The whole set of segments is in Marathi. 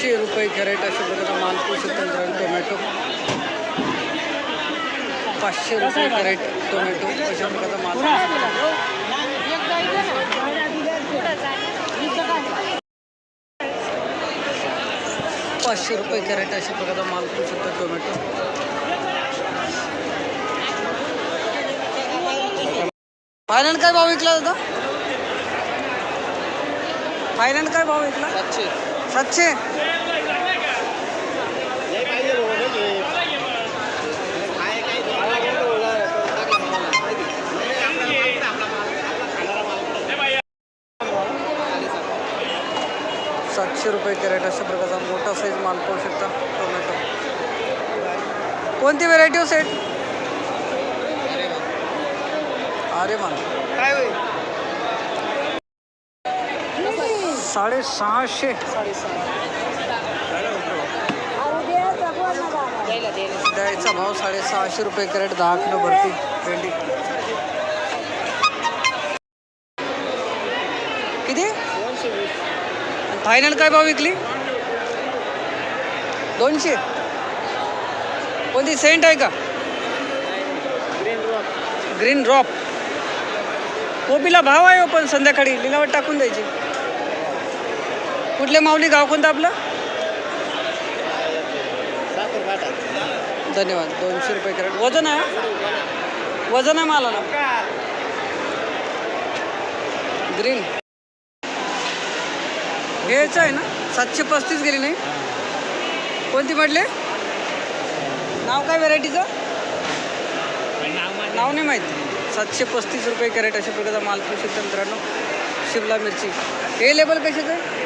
पाचशे रुपये कॅरेट अशा प्रकारचा माल पाहू टोमॅटो. पाचशे रुपये कॅरेट टोमॅटो अशा प्रकारचा माल. पाचशे रुपये कॅरेट अशा प्रकारचा माल पाहू शकता टोमॅटो. फायनल काय भाव विकला दादा? फायनल काय भाव विकला? सातशे. सातशे सातशे रुपये कॅरेट अशा प्रकारचा मोठा साईज माल पाहू शकता टोमॅटो. कोणती व्हेरायटी हो सेट अरे मान काय होईल? साडेसहाशे. द्यायचा भाव साडेसहाशे रुपये कॅरेट दहा किलो भरती. भेंडी. किती? फायनल काय भाव विकली? दोनशे. कोणती? सेंट आहे का? ग्रीन ड्रॉप कोबीला भाव आहे हो पण संध्याकाळी. लिलावट टाकून द्यायची. कुठले माऊली गाव कोणतं आपलं? धन्यवाद दोनशे रुपये कॅरेट. वजन आहे वजन आहे मालाला. ग्रीन. घ्यायचं आहे ना? सातशे पस्तीस गेली नाही? कोणती म्हटले? नाव काय व्हेरायटीचं? नाव नाही माहीत. सातशे पस्तीस रुपये कॅरेट अशा प्रकारचा माल पाहू शकता मित्रांनो. शिमला मिरची. हे लेबल कशाचं आहे?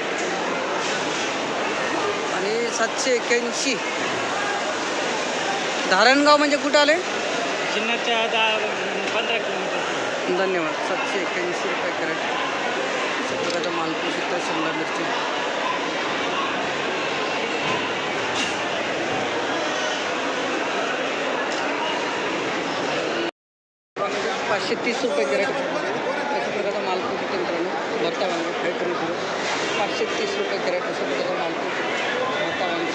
सातशे एक्याऐंशी धारणगाव म्हणजे कुठं आले दहा पंधरा किलोमीटर धन्यवाद. सातशे एक्याऐंशी रुपये कॅरेट. अशा प्रकारचा माल पाहू शकता शिमला मिरची. पाचशे तीस रुपये कॅरेट. अशा प्रकारचा माल पाहू शकता मित्रांनो. भरता वांगे पाचशे तीस रुपये कॅरेट अशा प्रकारचा माल पाहू शकता भरता वांगे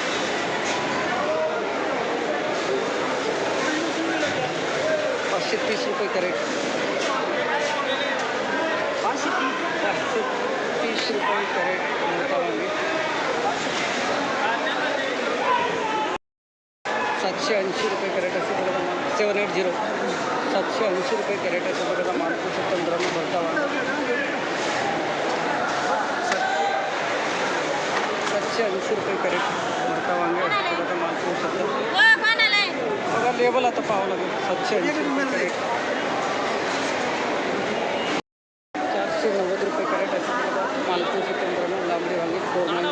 पाचशे तीस रुपये कॅरेट. पाचशे तीस पाचशे तीस रुपये कॅरेट सातशे ऐंशी रुपये कॅरेट असे प्रकारचा माल सेवन एट झिरो. सातशे ऐंशी रुपये कॅरेट अशा प्रकारचा माल पाहू शकता मित्रांनो सातशे ऐंशी रुपये कॅरेट भरता वांगे अशा प्रकारचा माल पाहू शकता बघा लेबल आता पाहावं लागेल सातशे चारशे नव्वद रुपये कॅरेट अशा प्रकारचा माल पाहू शकता मित्रांनो लांबडी वांगे फोर नाईन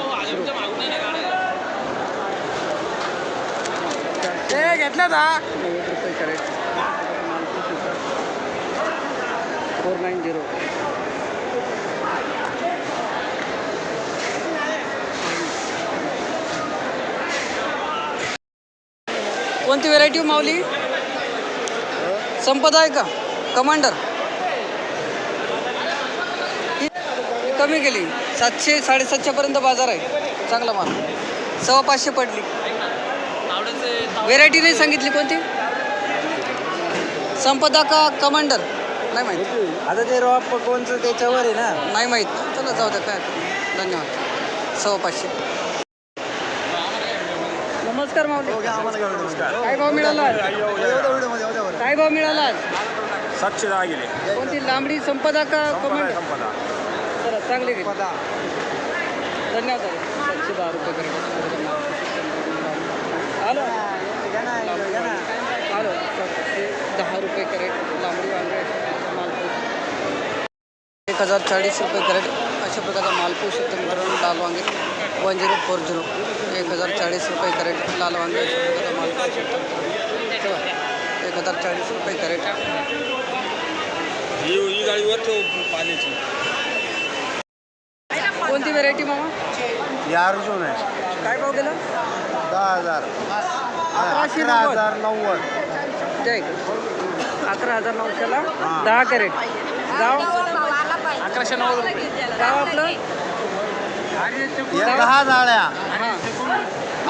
घेतला का नव्वद रुपये कॅरेट. माल पाहू शकता फोर नाईन झिरो. कोणती व्हेरायटी माऊली? संपदा आहे का? कमांडर ही कमी गेली सातशे साडेसातशेपर्यंत बाजार आहे. चांगला माल. सव्वा पाचशे पडली. व्हेरायटी नाही सांगितली कोणती? संपदा का कमांडर नाही माहीत. आता ते रॉप कोणचं त्याच्यावर आहे ना. नाही माहीत. चला जाऊ द्या काय. धन्यवाद. सव्वा पाचशे. नमस्कार माऊली. काय भाव मिळाला? काय भाव मिळाला आज? सातशे दहा गेले. कोणती? लांबडी संपदा का कमांडर चला चांगली गेली धन्यवाद. सातशे दहा रुपये करेल. हॅलो. हॅलो. सातशे दहा रुपये कॅरेट लांबडी एक हजार चाळीस रुपये कॅरेट अशा प्रकारचा माल पाहू शकतो मित्रांनो. लाल वांगे वन झिरो फोर झिरो. एक हजार चाळीस रुपये कॅरेट लाल वांगे अशा प्रकारचा माल पाहू शकतो एक हजार चाळीस रुपये कॅरेट. ही गाडीवर ठेव पाण्याची. कोणती व्हेरायटी मामा? या अर्जुन आहे. काय भाव गेला? दहा हजार. अकराशे अकरा हजार नव्वद. जय अकरा हजार नऊशेला दहा कॅरेट. गाव अकराशे नव्वद गाव आपलं या दहा जाळ्या हां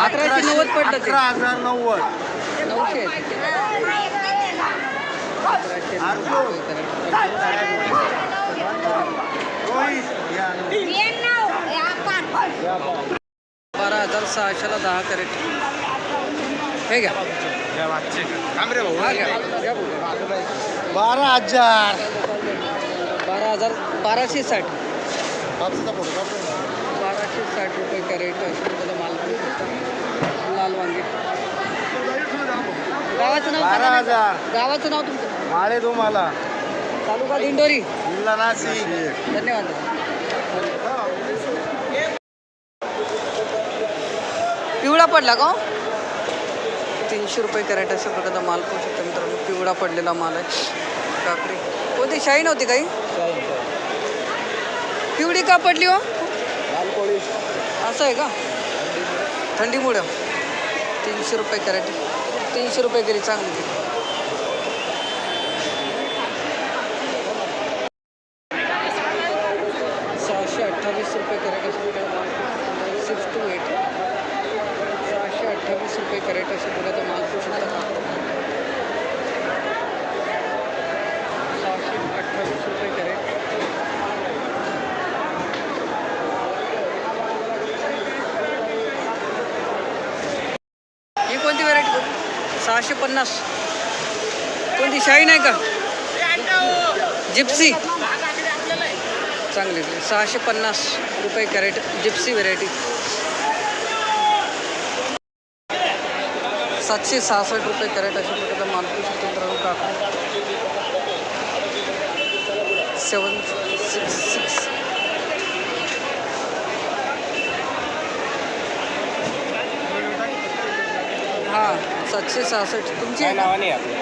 अकराशे नव्वद पडलं ते. अकरा हजार नव्वद. नऊशे. अकराशे रुपये बारा हजार सहाशेला दहा कॅरेट. हे घ्या. हा घ्या. घ्या बोलू. बारा हजार. बारा हजार बाराशे साठ. बाराशे साठ रुपये कॅरेट प्रकारचा माल. लाल वांगे. गावाचं नाव बारा सांगा ना. हजार गावाचं नाव तुमचं? माळे तुम्हाला तालुका दिंडोरी. जिल्हा नाशिक. धन्यवाद. पिवळा पडला का हो? तीनशे रुपये कॅरेट अशा प्रकारचा माल पाहू शकतो मित्रांनो. पिवळा पडलेला माल आहे. काकडी होती शाईन नव्हती काही? पिवळी का पडली हो? असं आहे का? थंडीमुळं. तीनशे रुपये कॅरेट. तीनशे रुपये गेली चांगली सहाशे अठ्ठावीस रुपये कॅरेट अशा प्रकारचा सिक्स टू एट सहाशे अठ्ठावीस रुपये कॅरेट अशा प्रकारचा माल पाहू शकता सहाशे अठ्ठावीस रुपये कॅरेट ही कोणती व्हरायटी सहाशे पन्नास. कोणती शाही नाही का? जिप्सी. चांगली. सहाशे पन्नास रुपये कॅरेट जिप्सी व्हेरायटी सातशे सहासष्ट रुपये कॅरेट अशा प्रकारचा माल शकतो मित्रांनो सेवन सिक्स सिक्स हां सातशे सहासष्ट. तुमची? आहे नावाने आपलं?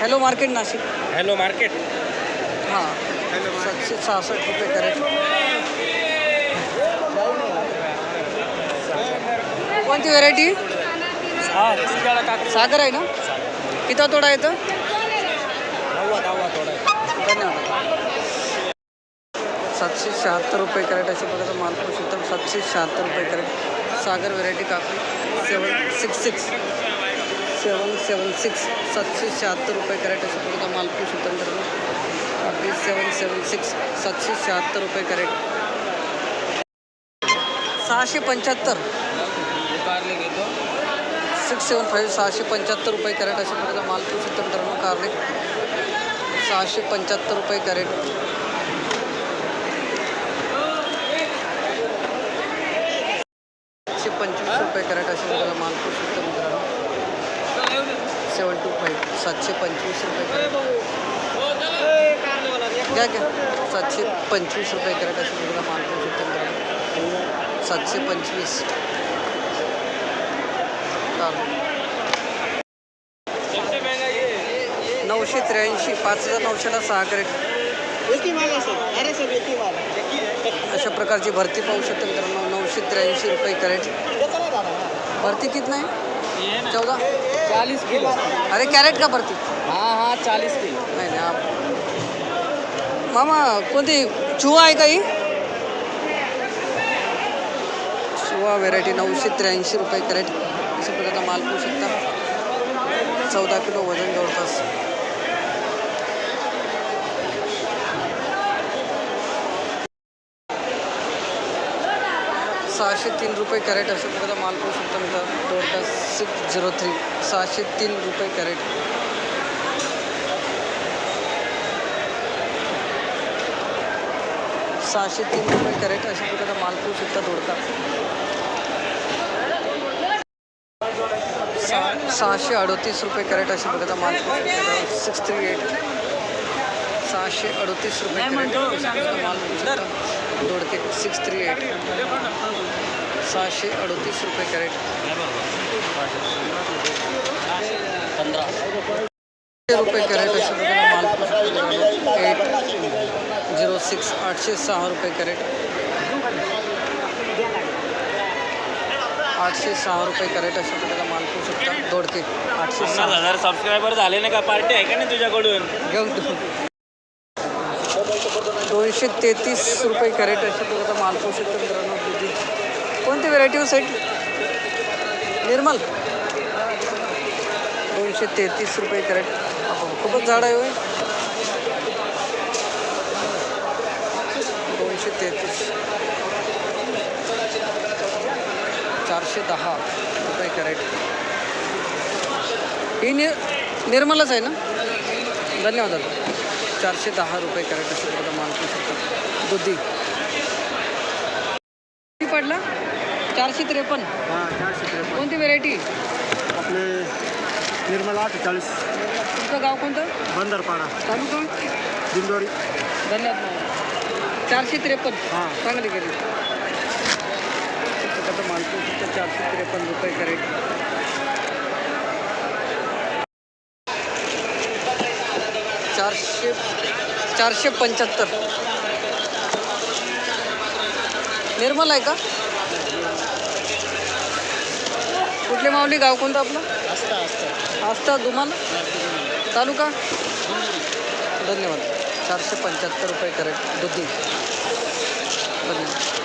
Hello market Nashik. Hello market हां सातशे सहासष्ट रुपये कॅरेट कोणती व्हेरायटी हा काकडी. सागर आहे ना? किती तोडा येतं? नव्वा दहावा थोडा धन्यवाद. सातशे शहात्तर रुपये कॅरेट अशा प्रकारचा माल शकतो सातशे शहात्तर रुपये कॅरेट सागर व्हेरायटी काकडी. Seven six six seven seven six सातशे शहात्तर रुपये कॅरेट अशा प्रकारचा माल पाहू शकतो मित्रांनो. काकडी सेवन सेवन सिक्स सातशे शहात्तर रुपये कॅरेट. सहाशे पंच्याहत्तर. कारले घेतो सिक्स सेवन फाईव्ह सहाशे पंच्याहत्तर रुपये कॅरेट अशा प्रकारचा माल पाहू शकतो मित्रांनो कारले सहाशे पंच्याहत्तर रुपये कॅरेट एकशे पंचवीस रुपये कॅरेट अशा प्रकारचा माल पाहू शकतो मित्रांनो सेवन टू फाईव्ह सातशे पंचवीस रुपये घ्या घ्या. सातशे पंचवीस रुपये माल पाहू शकतो मित्रांनो सातशे पंचवीस. नऊशे त्र्याऐंशी पाच हजार नऊशेला सहा कॅरेट. अशा प्रकारची भरती पाहू शकतो मित्रांनो. नऊशे त्र्याऐंशी रुपये कॅरेट. भरती किती नाही. चौदा? चालीस किलो. अरे कॅरेट का भरती? हाँ हाँ चालीस किलो. नाही नाही आप मामा कोणती चुवा आहे काही चुवा व्हेरायटी नऊशे त्र्याऐंशी रुपये कॅरेट. अशा प्रकारचा माल पाहू शकता. चौदा किलो वजन जवळपास. सहाशे तीन रुपये कॅरेट अशा प्रकारचा माल पाहू शकता मित्रांनो. जवळपास सिक्स झिरो थ्री सहाशे तीन रुपये कॅरेट. सहाशे तीन रुपये कॅरेट अशा प्रकारचा माल पाहू शकता दोडका सहा सहाशे अडोतीस रुपये कॅरेट अशा प्रकारचा माल पाहू शकता सिक्स थ्री एट सहाशे अडोतीस रुपये कॅरेट माल पाहू शकता. दोडके सिक्स थ्री एट. सहाशे अडोतीस रुपये कॅरेट. रुपये कॅरेट अशा प्रकारचा माल एट झिरो सिक्स आठशे सहा रुपये कॅरेट. आठशे सहा रुपये कॅरेट अशा प्रकारचा माल पाहू शकता. दोडके आठशे सहा. हजार सबस्क्रायबर झाले ना का? पार्टी आहे का नाही तुझ्याकडून? घेऊन तू दोनशे तेहतीस रुपये कॅरेट असे प्रकारचा माल पोहू शकतो मित्रांनो दुधी. कोणती व्हेरायटी हो निर्मल. दोनशे तेहतीस रुपये कॅरेट. अहो, खूपच झाड आहे होय. दोनशे तेहतीस. चारशे दहा रुपये कॅरेट. ही नि निर्मलच आहे ना? धन्यवाद दादा. चारशे दहा रुपये कॅरेट अशा प्रकारचा माल पाहू शकतो. दुधी किती पडला? चारशे त्रेपन्न. हाँ चारशे त्रेपन्न. कोणती व्हेरायटी आपले निर्मला अठ्ठेचाळीस. तुमचं गाव कोणतं? बंदरपाडा. तालुका? दिंडोरी. धन्यवाद चारशे त्रेपन्न. हाँ. चांगली गेली प्रकारचं मालपूर चारशे त्रेपन्न रुपये कॅरेट. चारशे चारशे पंच्याहत्तर. निर्मल आहे का? कुठले माऊली गाव कोणतं आपलं? असता असता आस्था दुमान तालुका? धन्यवाद. चारशे पंच्याहत्तर रुपये करेक्ट. दुधी. धन्यवाद